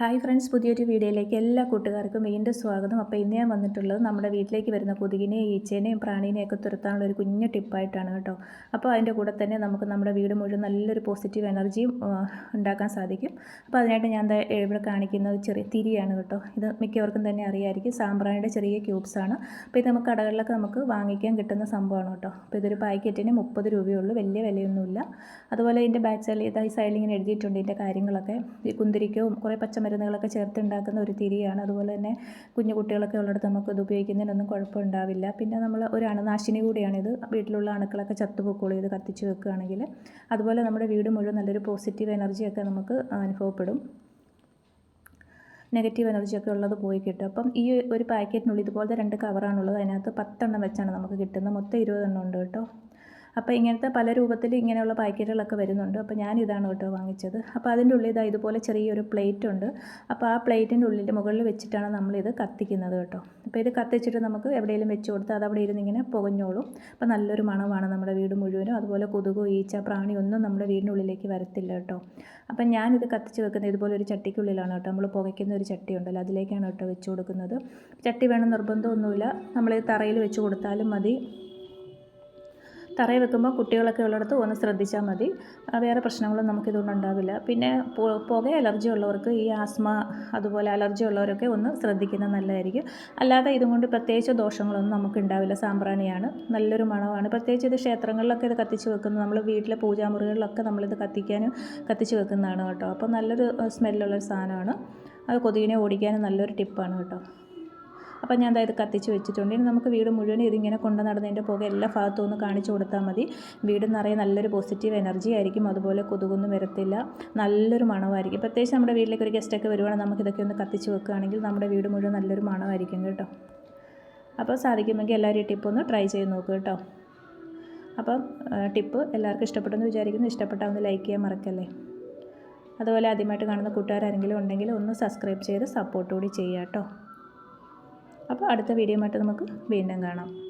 Hi friends പുതിയൊരു വീഡിയോയിലേക്ക് എല്ലാ കൂട്ടുകാർക്കും വീണ്ടും സ്വാഗതം. അപ്പോൾ ഇന്ന് ഞാൻ വന്നിട്ടുള്ളത് നമ്മുടെ വീട്ടിലേക്ക് വരുന്ന കൊതുകിനെയും ഈച്ചേനെയും പ്രാണീനെയൊക്കെ തുരത്താനുള്ള ഒരു കുഞ്ഞു ടിപ്പായിട്ടാണ് കേട്ടോ. അപ്പോൾ അതിന്റെ കൂടെ തന്നെ നമുക്ക് നമ്മുടെ വീട് മുഴുവൻ നല്ലൊരു പോസിറ്റീവ് എനർജിയും ഉണ്ടാക്കാൻ സാധിക്കും. അപ്പോൾ അതിനായിട്ട് ഞാൻ ഇവിടെ ഒരു ചെറിയ തിരിയാണ് കേട്ടോ. ഇത് മിക്കവർക്കും തന്നെ അറിയായിരിക്കും. സാമ്പ്രാണിയുടെ ചെറിയ ക്യൂബ്സാണ് അപ്പോൾ ഇത് നമുക്ക് കടകളിലൊക്കെ നമുക്ക് വാങ്ങിക്കാൻ കിട്ടുന്ന സംഭവമാണ് കേട്ടോ. അപ്പോൾ ഇതൊരു പാക്കറ്റിന് മുപ്പത് രൂപയുള്ളൂ. വലിയ വിലയൊന്നുമില്ല. അതുപോലെ ഇതിന്റെ സൈഡിൽ ഇതായി സൈഡിൽ ഇങ്ങനെ എഴുതിയിട്ടുണ്ട് ഇതിന്റെ കാര്യങ്ങളൊക്കെ. കുന്തിരിക്കവും കുറേ പച്ചമരുന്ന് മരുന്നുകളൊക്കെ ചേർത്തുണ്ടാക്കുന്ന ഒരു തിരിയാണ്. അതുപോലെ തന്നെ കുഞ്ഞു കുട്ടികളൊക്കെ ഉള്ളിടത്ത് നമുക്ക് ഇത് ഉപയോഗിക്കുന്നതിനൊന്നും കുഴപ്പമുണ്ടാവില്ല. പിന്നെ നമ്മൾ ഒരു അണുനാശിനി കൂടിയാണിത് വീട്ടിലുള്ള അണുക്കളൊക്കെ ചത്തുപൊക്കോളൂ ഇത് കത്തിച്ച് വെക്കുകയാണെങ്കിൽ അതുപോലെ നമ്മുടെ വീട് മുഴുവൻ നല്ലൊരു പോസിറ്റീവ് എനർജിയൊക്കെ നമുക്ക് അനുഭവപ്പെടും. നെഗറ്റീവ് എനർജിയൊക്കെ ഉള്ളത് പോയി കിട്ടും. അപ്പം ഈ ഒരു പാക്കറ്റിനുള്ളിൽ ഇതുപോലത്തെ രണ്ട് കവറാണുള്ളത്. അതിനകത്ത് പത്തെണ്ണം വെച്ചാണ് നമുക്ക് കിട്ടുന്നത്. മൊത്തം ഇരുപതെണ്ണം ഉണ്ട് കേട്ടോ. അപ്പോൾ ഇങ്ങനത്തെ പല രൂപത്തിൽ ഇങ്ങനെയുള്ള പാക്കറ്റുകളൊക്കെ വരുന്നുണ്ട്. അപ്പോൾ ഞാൻ ഇതാണ് കേട്ടോ വാങ്ങിച്ചത്. അപ്പോൾ അതിന്റെ ഉള്ളിൽ ഇതാ ഇതുപോലെ ചെറിയൊരു പ്ലേറ്റ് ഉണ്ട്. അപ്പോൾ ആ പ്ലേറ്റിന്റെ ഉള്ളിൽ മുകളിൽ വെച്ചിട്ടാണ് നമ്മളിത് കത്തിക്കുന്നത് കേട്ടോ. അപ്പോൾ ഇത് കത്തിച്ചിട്ട് നമുക്ക് എവിടെയെങ്കിലും വെച്ച് കൊടുത്താൽ അത് അവിടെ ഇരുന്ന് ഇങ്ങനെ പുകഞ്ഞോളും. അപ്പോൾ നല്ലൊരു മണമാണ് നമ്മുടെ വീട് മുഴുവനും. അതുപോലെ കൊതുകോ ഈച്ച പ്രാണി ഒന്നും നമ്മുടെ ഉള്ളിലേക്ക് വരത്തില്ല കേട്ടോ. അപ്പം ഞാനിത് കത്തിച്ച് വെക്കുന്നത് ഇതുപോലെ ഒരു ചട്ടിക്കുള്ളിലാണ് കേട്ടോ. നമ്മൾ പുകയ്ക്കുന്ന ഒരു ചട്ടി ഉണ്ടല്ലോ അതിലേക്കാണ് കേട്ടോ വെച്ച് കൊടുക്കുന്നത്. ചട്ടി വേണം നിർബന്ധമൊന്നുമില്ല. നമ്മൾ തറയിൽ വെച്ച് കൊടുത്താലും മതി. തറയിൽ വെക്കുമ്പോൾ കുട്ടികളൊക്കെ ഉള്ളിടത്ത് ഒന്ന് ശ്രദ്ധിച്ചാൽ മതി. വേറെ പ്രശ്നങ്ങളും നമുക്കിതുകൊണ്ട് ഉണ്ടാവില്ല. പിന്നെ പുക അലർജി ഉള്ളവർക്ക് ഈ ആസ്മ അതുപോലെ അലർജി ഉള്ളവരൊക്കെ ഒന്ന് ശ്രദ്ധിക്കുന്നത് നല്ലതായിരിക്കും. അല്ലാതെ ഇതും കൊണ്ട് പ്രത്യേകിച്ച് ദോഷങ്ങളൊന്നും നമുക്ക് ഉണ്ടാവില്ല സാമ്പ്രാണിയാണ്. നല്ലൊരു മണമാണ്. പ്രത്യേകിച്ച് ഇത് ക്ഷേത്രങ്ങളിലൊക്കെ ഇത് കത്തിച്ച് വെക്കുന്നത് നമ്മൾ വീട്ടിലെ പൂജാമുറികളിലൊക്കെ നമ്മളിത് കത്തിക്കാനും കത്തിച്ച് വെക്കുന്നതാണ് കേട്ടോ. അപ്പോൾ നല്ലൊരു സ്മെല്ലുള്ളൊരു സാധനമാണ്. അത് കൊതുകിനെ ഓടിക്കാനും നല്ലൊരു ടിപ്പാണ് കേട്ടോ. അപ്പോൾ ഞാൻ അതായത് കത്തിച്ച് വെച്ചിട്ടുണ്ട്. ഇനി നമുക്ക് വീട് മുഴുവൻ ഇതിങ്ങനെ കൊണ്ട് നടന്നതിന്റെ പുക എല്ലാ ഭാഗത്തും ഒന്ന് കാണിച്ചു കൊടുത്താൽ മതി. വീട് നിറയെ നല്ലൊരു പോസിറ്റീവ് എനർജി ആയിരിക്കും. അതുപോലെ കൊതുകൊന്നും വരത്തില്ല. നല്ലൊരു മണമായിരിക്കും. പ്രത്യേകിച്ച് നമ്മുടെ വീട്ടിലേക്ക് ഒരു ഗസ്റ്റൊക്കെ വരുവാണെങ്കിൽ നമുക്കിതൊക്കെ ഒന്ന് കത്തിച്ച് വെക്കുകയാണെങ്കിൽ നമ്മുടെ വീട് മുഴുവൻ നല്ലൊരു മണമായിരിക്കും കേട്ടോ. അപ്പോൾ സാധിക്കുമെങ്കിൽ എല്ലാവരും ഈ ടിപ്പ് ഒന്ന് ട്രൈ ചെയ്ത് നോക്കുക കേട്ടോ. അപ്പം ടിപ്പ് എല്ലാവർക്കും ഇഷ്ടപ്പെട്ടെന്ന് വിചാരിക്കുന്നു. ഇഷ്ടപ്പെട്ടാൽ ഒന്ന് ലൈക്ക് ചെയ്യാൻ മറക്കല്ലേ. അതുപോലെ ആദ്യമായിട്ട് കാണുന്ന കൂട്ടുകാരാരെങ്കിലും ഉണ്ടെങ്കിൽ ഒന്ന് സബ്സ്ക്രൈബ് ചെയ്ത് സപ്പോർട്ട് കൂടി ചെയ്യാം കേട്ടോ. അപ്പോൾ അടുത്ത വീഡിയോ നമുക്ക് വീണ്ടും കാണാം.